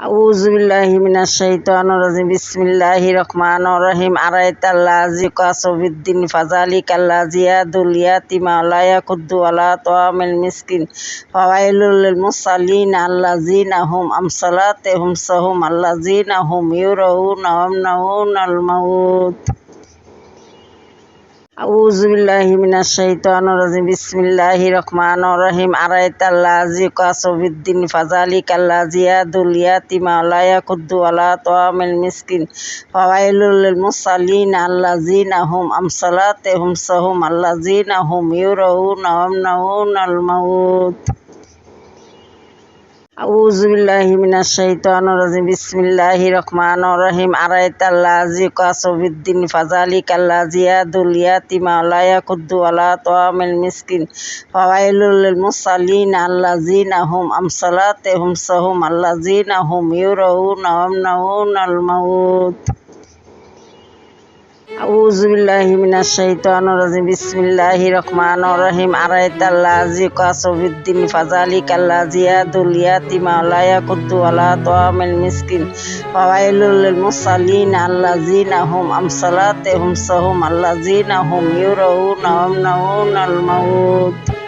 আউজুবিল্লাহিমিনাশাহিতানুরাজিম বিসমিল্লাহি রহমান রহিম। আরায়তাল্লাজি কাসবিদ্দিন ফাজালি কাল্লাজিয়া দুলিয়া তিমালায়া কুদ্দুয়ালা তোয়ামিল মিসকিন। ফাওয়াইলুল মুসালিন আল্লাজিন আহম আমসালাতে হুমসাহুম আল্লাজিন আহম ইউরহু নহম নহু নলমাউত আউজুবিল্লাহিমিনাশাহিতানুরাজিম বিসমিল্লাহি রহমান রহিম। আরাইতাল্লাজি কাসবিদ্দিন ফাজালি কাল্লাজিয়া দুলিয়া তিমালায়া খুদ্দুয়ালা তোয়ামিল মিসকিন। ফাওয়াইলুল মুসালিন আল্লাজিন আহম আমসালাতে হুম সাহুম আল্লাজিন আহম ইউরহুন আহম নাহুন আল মাউত। يقد ولا طعام المسكين فويل للمصلين الذين هم عن صلاتهم سهم الذين هم يرون ويمنعون الموت أعوذ بالله من الشيطان الرجيم بسم الله الرحمن الرحيم أرأيت الذي يقاس بالدين فذلك الذي আউজুবিল্লাহিমিনাশাইতানুরাজিম বিসমিল্লাহি রহমান রহিম। আরাইতাল্লাজি কাসবিদ্দিন ফাজালি কাল্লাজিয়া দুলিয়া তিমালায়া কুদ্দুয়ালা তোয়ামিল মিসকিন। ফাওয়াইলুল মুসালিন আল্লাজিনা হুম আমসালাতে হুম সাহুম। আল্লাজিনা হুম ইউরাউনা হুম নাউনাল মাউত।